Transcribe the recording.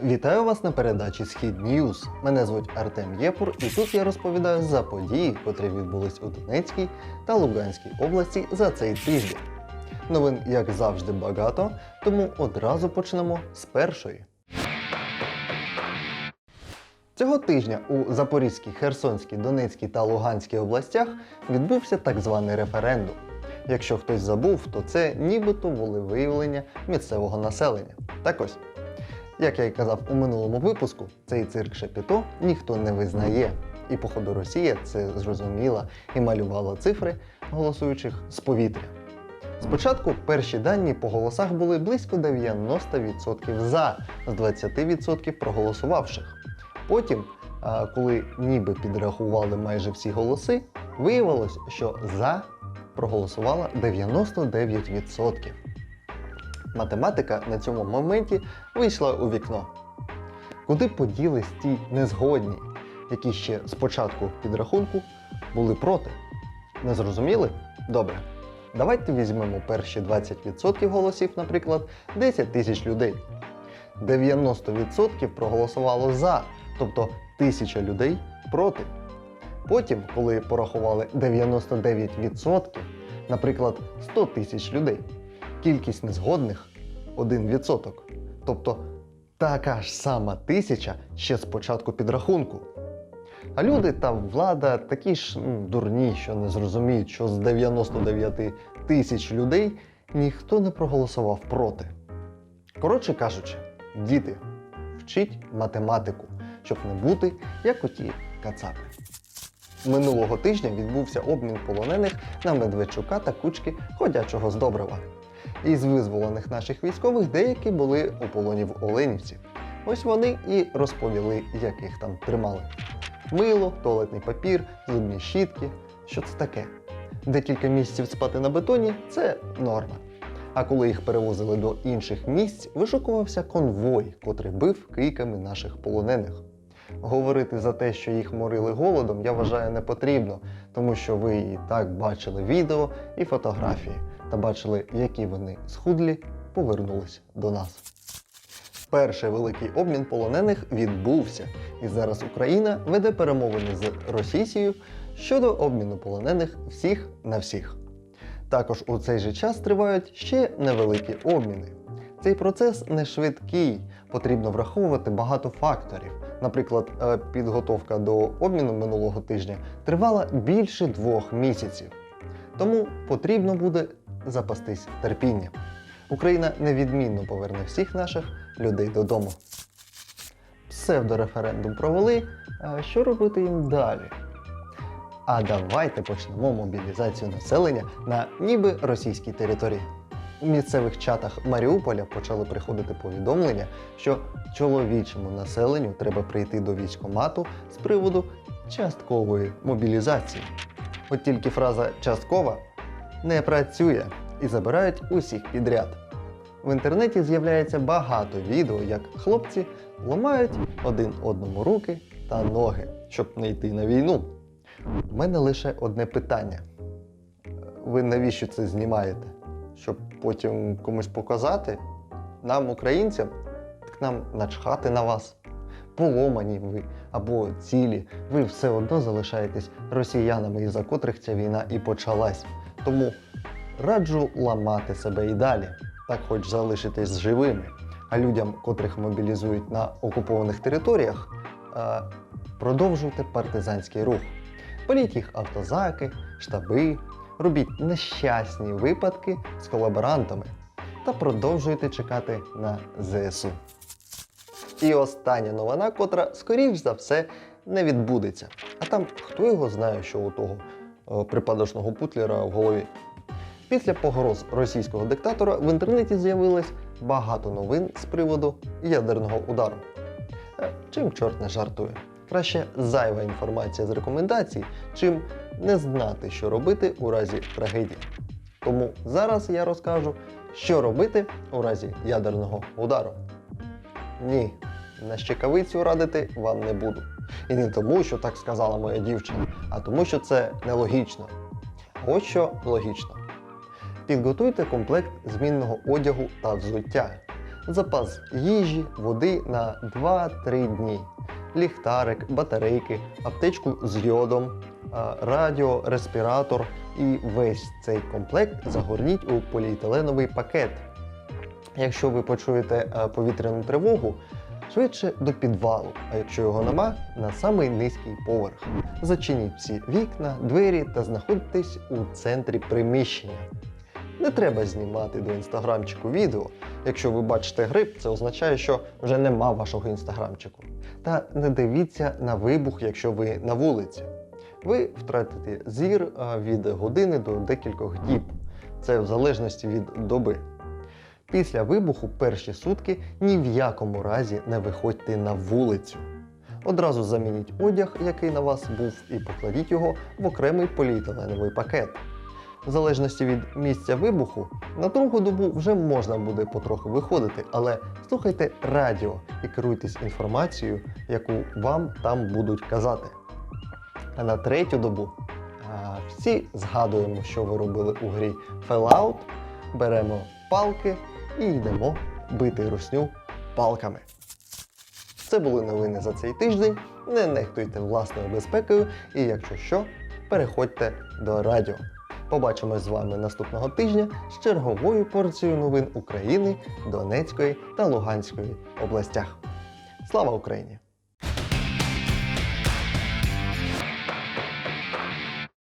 Вітаю вас на передачі Схід Ньюз. Мене звуть Артем Єпур, і тут я розповідаю за події, котрі відбулись у Донецькій та Луганській області за цей тиждень. Новин, як завжди, багато, тому одразу почнемо з першої. Цього тижня у Запорізькій, Херсонській, Донецькій та Луганській областях відбувся так званий референдум. Якщо хтось забув, то це нібито волевиявлення місцевого населення. Так ось, як я і казав у минулому випуску, цей цирк Шепіто ніхто не визнає. І, походу, Росія це зрозуміла і малювала цифри голосуючих з повітря. Спочатку перші дані по голосах були близько 90% за з 20% проголосувавших. Потім, коли ніби підрахували майже всі голоси, виявилось, що за проголосувало 99%. Математика на цьому моменті вийшла у вікно. Куди поділись ті незгодні, які ще з початку підрахунку були проти? Не зрозуміли? Добре. Давайте візьмемо перші 20% голосів, наприклад, 10 тисяч людей. 90% проголосувало за, тобто 1000 людей проти. Потім, коли порахували 99%, наприклад, 100 тисяч людей, кількість незгодних 1%. Тобто така ж сама тисяча ще з початку підрахунку. А люди та влада такі ж м, дурні, що не зрозуміють, що з 99 тисяч людей ніхто не проголосував проти. Коротше кажучи, діти, вчіть математику, щоб не бути як оті кацапи. Минулого тижня відбувся обмін полонених на Медведчука та кучки ходячого здобрива. Із визволених наших військових деякі були у полоні в Оленівці. Ось вони і розповіли, як їх там тримали. Мило, туалетний папір, зубні щітки. Що це таке? Декілька місяців спати на бетоні це норма. А коли їх перевозили до інших місць, вишукувався конвой, котрий бив кийками наших полонених. Говорити за те, що їх морили голодом, я вважаю не потрібно, тому що ви і так бачили відео і фотографії та бачили, які вони схудлі повернулись до нас. Перший великий обмін полонених відбувся, і зараз Україна веде перемовини з Росією щодо обміну полонених всіх на всіх. Також у цей же час тривають ще невеликі обміни. Цей процес не швидкий, потрібно враховувати багато факторів. Наприклад, е, підготовка до обміну минулого тижня тривала більше двох місяців. Тому потрібно буде запастись терпінням. Україна невідмінно поверне всіх наших людей додому. Псевдореферендум провели. А що робити їм далі? А давайте почнемо мобілізацію населення на ніби російській території. У місцевих чатах Маріуполя почали приходити повідомлення, що чоловічому населенню треба прийти до військкомату з приводу часткової мобілізації. От тільки фраза часткова не працює і забирають усіх підряд. В інтернеті з'являється багато відео, як хлопці ламають один одному руки та ноги, щоб не йти на війну. У мене лише одне питання. Ви навіщо це знімаєте? Щоб потім комусь показати? Нам, українцям, так нам начхати на вас. Поломані ви або цілі, ви все одно залишаєтесь росіянами, із-за котрих ця війна і почалась. Тому раджу ламати себе і далі, так хоч залишитись живими. А людям, котрих мобілізують на окупованих територіях, е, продовжуйте партизанський рух. Політь їх автозаки, штаби, робіть нещасні випадки з колаборантами та продовжуйте чекати на ЗСУ. І остання новина, котра, скоріш за все, не відбудеться. А там хто його знає, що у того е, припадочного путлера в голові. Після погроз російського диктатора в інтернеті з'явилось багато новин з приводу ядерного удару. Е, Чим чорт не жартує? Краще зайва інформація з рекомендацій, чим не знати, що робити у разі трагедії. Тому зараз я розкажу, що робити у разі ядерного удару. Ні, на щекавицю радити вам не буду. І не тому, що так сказала моя дівчина, а тому, що це нелогічно. Ось що логічно. Підготуйте комплект змінного одягу та взуття. запас їжі, води на 2-3 дні, ліхтарик, батарейки, аптечку з йодом, радіо, респіратор і весь цей комплект загорніть у поліетиленовий пакет. Якщо ви почуєте е, повітряну тривогу, швидше до підвалу, а якщо його нема, на самий низький поверх. Зачиніть всі вікна, двері та знаходьтесь у центрі приміщення. Не треба знімати до інстаграмчику відео. Якщо ви бачите гриб, це означає, що вже нема вашого інстаграмчику. Та не дивіться на вибух, якщо ви на вулиці. Ви втратите зір від години до декількох діб. Це в залежності від доби. Після вибуху перші сутки ні в якому разі не виходьте на вулицю. Одразу замініть одяг, який на вас був, і покладіть його в окремий поліетиленовий пакет. В залежності від місця вибуху, на другу добу вже можна буде потроху виходити, але слухайте радіо і керуйтесь інформацією, яку вам там будуть казати. А на третю добу а, всі згадуємо, що ви робили у грі Fallout, беремо палки і йдемо бити русню палками. Це були новини за цей тиждень. Не нехтуйте власною безпекою і, якщо що, переходьте до радіо. Побачимось з вами наступного тижня з черговою порцією новин України, Донецької та Луганської областях. Слава Україні!